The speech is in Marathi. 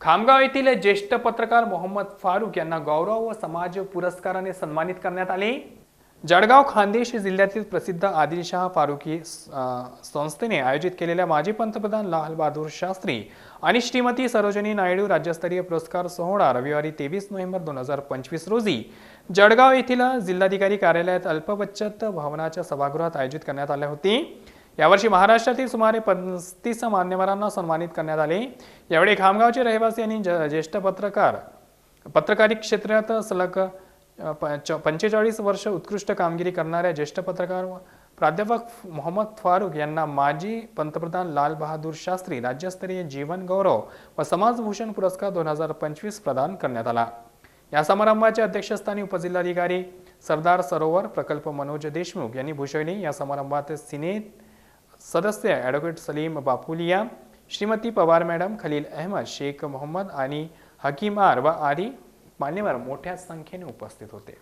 खामगाव येथील ज्येष्ठ पत्रकार मोहम्मद फारूक यांना गौरव व समाज पुरस्काराने सन्मानित करण्यात आले. जळगाव खानदेश जिल्ह्यातील प्रसिद्ध आदिलशाह फारुकी संस्थेने आयोजित केलेल्या माजी पंतप्रधान लाल बहादूर शास्त्री आणि श्रीमती सरोजिनी नायडू राज्यस्तरीय पुरस्कार सोहळा रविवारी तेवीस नोव्हेंबर दोन हजार पंचवीस रोजी जळगाव येथील जिल्हाधिकारी कार्यालयात अल्पबचत भवनाच्या सभागृहात आयोजित करण्यात आले होते. यावर्षी महाराष्ट्रातील सुमारे पस्तीस मान्यवरांना सन्मानित करण्यात आले. यावेळी खामगावचे रहिवासी आणि ज- ज्येष्ठ पत्रकार पत्रकारी क्षेत्रात सलग पंच- पंचेचाळीस वर्ष उत्कृष्ट कामगिरी करणाऱ्या ज्येष्ठ पत्रकार प्राध्यापक मोहम्मद फारूक यांना माजी पंतप्रधान लाल बहादूर शास्त्री राज्यस्तरीय जीवन गौरव व समाजभूषण पुरस्कार दोन हजार पंचवीस प्रदान करण्यात आला. या समारंभाच्या अध्यक्षस्थानी उपजिल्हाधिकारी सरदार सरोवर प्रकल्प मनोज देशमुख यांनी भूषवली. या समारंभात सिने सदस्य ॲडव्होकेट सलीम बापुलिया श्रीमती पवार मॅडम खलील अहमद शेख मोहम्मद आणि हकीमार व आदी मान्यवर मोठ्या संख्येने उपस्थित होते.